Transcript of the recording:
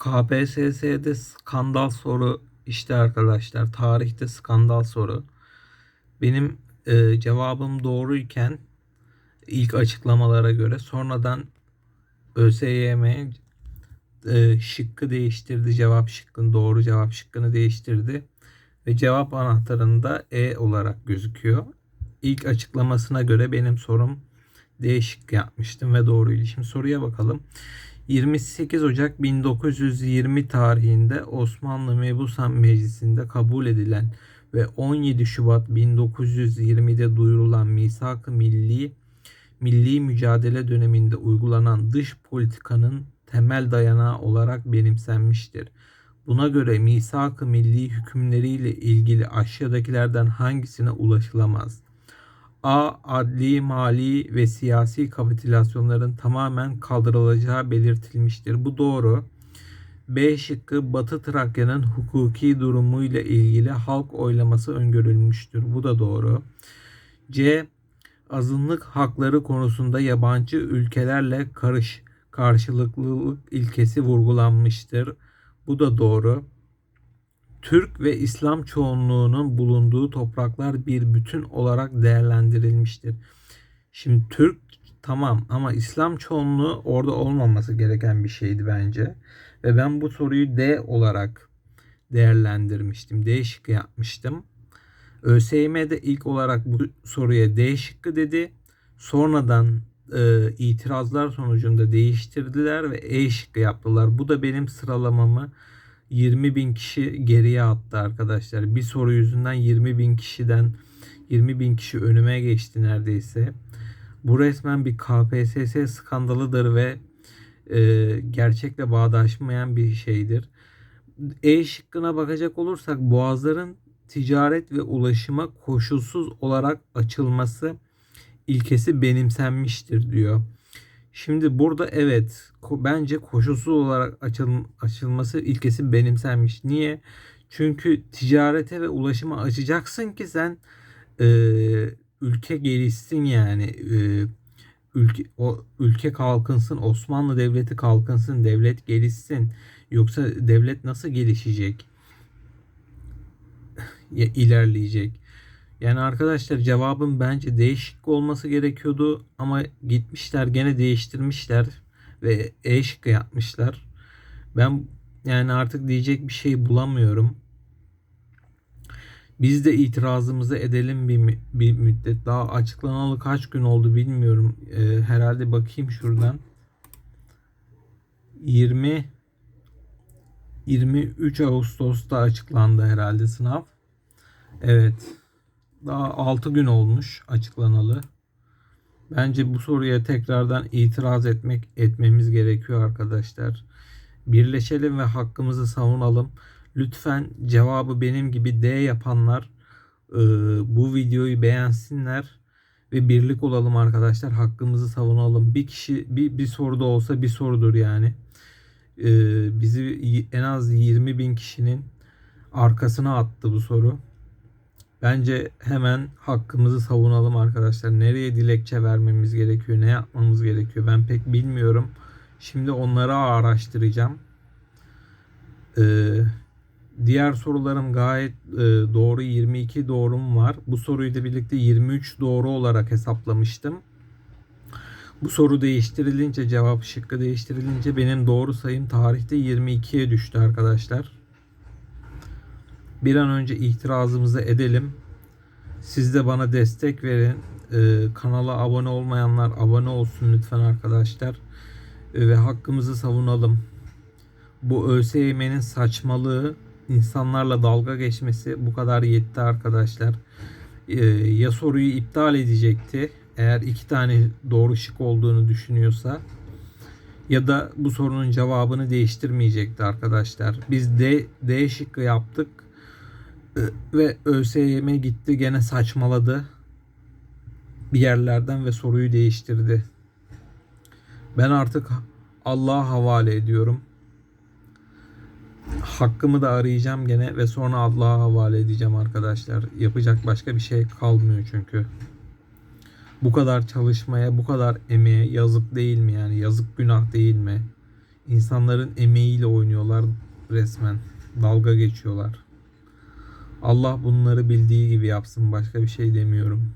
KPSS'de skandal soru işte arkadaşlar. Tarihte skandal soru. Benim e, cevabım doğruyken ilk açıklamalara göre sonradan ÖSYM e, şıkkı değiştirdi. Cevap şıkkını doğru cevap şıkkını değiştirdi. Ve cevap anahtarında E olarak gözüküyor. İlk açıklamasına göre benim sorum D şıkkı yapmıştım ve doğruydu. Şimdi soruya bakalım. 28 Ocak 1920 tarihinde Osmanlı Mebusan Meclisi'nde kabul edilen ve 17 Şubat 1920'de duyurulan Misak-ı Milli milli mücadele döneminde uygulanan dış politikanın temel dayanağı olarak benimsenmiştir. Buna göre misak-ı milli hükümleriyle ilgili aşağıdakilerden hangisine ulaşılamaz? A. Adli, mali ve siyasi kapitülasyonların tamamen kaldırılacağı belirtilmiştir. Bu doğru. B şıkkı Batı Trakya'nın hukuki durumuyla ilgili halk oylaması öngörülmüştür. Bu da doğru. C. Azınlık hakları konusunda yabancı ülkelerle karış karşılıklılık ilkesi vurgulanmıştır. Bu da doğru. Türk ve İslam çoğunluğunun bulunduğu topraklar bir bütün olarak değerlendirilmiştir. Şimdi Türk tamam ama İslam çoğunluğu orada olmaması gereken bir şeydi bence. Ve ben bu soruyu D olarak değerlendirmiştim. D şıkkı yapmıştım. ÖSYM'de ilk olarak bu soruya D şıkkı dedi. Sonradan e, itirazlar sonucunda değiştirdiler ve E şıkkı yaptılar. Bu da benim sıralamamı 20 bin kişi geriye attı arkadaşlar. Bir soru yüzünden 20 bin kişiden 20 bin kişi önüme geçti neredeyse. Bu resmen bir KPSS skandalıdır ve e, gerçekle bağdaşmayan bir şeydir. E şıkkına bakacak olursak boğazların ticaret ve ulaşıma koşulsuz olarak açılması ilkesi benimsenmiştir diyor. Şimdi burada evet bence koşulsuz olarak açıl, açılması ilkesi benimsenmiş. Niye? Çünkü ticarete ve ulaşıma açacaksın ki sen e, ülke gelişsin yani e, ülke o ülke kalkınsın, Osmanlı devleti kalkınsın, devlet gelişsin. Yoksa devlet nasıl gelişecek? ya, ilerleyecek. Yani arkadaşlar cevabın bence değişik olması gerekiyordu ama gitmişler gene değiştirmişler ve E şıkkı yapmışlar. Ben yani artık diyecek bir şey bulamıyorum. Biz de itirazımızı edelim bir, bir müddet. Daha açıklanalı kaç gün oldu bilmiyorum. Ee, herhalde bakayım şuradan. 20 23 Ağustos'ta açıklandı herhalde sınav. Evet. Daha 6 gün olmuş açıklanalı. Bence bu soruya tekrardan itiraz etmek etmemiz gerekiyor arkadaşlar. Birleşelim ve hakkımızı savunalım. Lütfen cevabı benim gibi D yapanlar e, bu videoyu beğensinler ve birlik olalım arkadaşlar. Hakkımızı savunalım. Bir kişi bir, bir soruda olsa bir sorudur yani. E, bizi en az 20 bin kişinin arkasına attı bu soru. Bence hemen hakkımızı savunalım arkadaşlar. Nereye dilekçe vermemiz gerekiyor, ne yapmamız gerekiyor ben pek bilmiyorum. Şimdi onları araştıracağım. Ee, diğer sorularım gayet e, doğru. 22 doğrum var. Bu soruyu da birlikte 23 doğru olarak hesaplamıştım. Bu soru değiştirilince, cevap şıkkı değiştirilince benim doğru sayım tarihte 22'ye düştü arkadaşlar bir an önce itirazımızı edelim. Siz de bana destek verin. Ee, kanala abone olmayanlar abone olsun lütfen arkadaşlar. Ee, ve hakkımızı savunalım. Bu ÖSYM'nin saçmalığı, insanlarla dalga geçmesi bu kadar yetti arkadaşlar. Ee, ya soruyu iptal edecekti. Eğer iki tane doğru şık olduğunu düşünüyorsa ya da bu sorunun cevabını değiştirmeyecekti arkadaşlar. Biz D, D şıkkı yaptık. Ve ÖSYM gitti gene saçmaladı. Bir yerlerden ve soruyu değiştirdi. Ben artık Allah'a havale ediyorum. Hakkımı da arayacağım gene ve sonra Allah'a havale edeceğim arkadaşlar. Yapacak başka bir şey kalmıyor çünkü. Bu kadar çalışmaya, bu kadar emeğe yazık değil mi yani? Yazık günah değil mi? İnsanların emeğiyle oynuyorlar resmen. Dalga geçiyorlar. Allah bunları bildiği gibi yapsın. Başka bir şey demiyorum.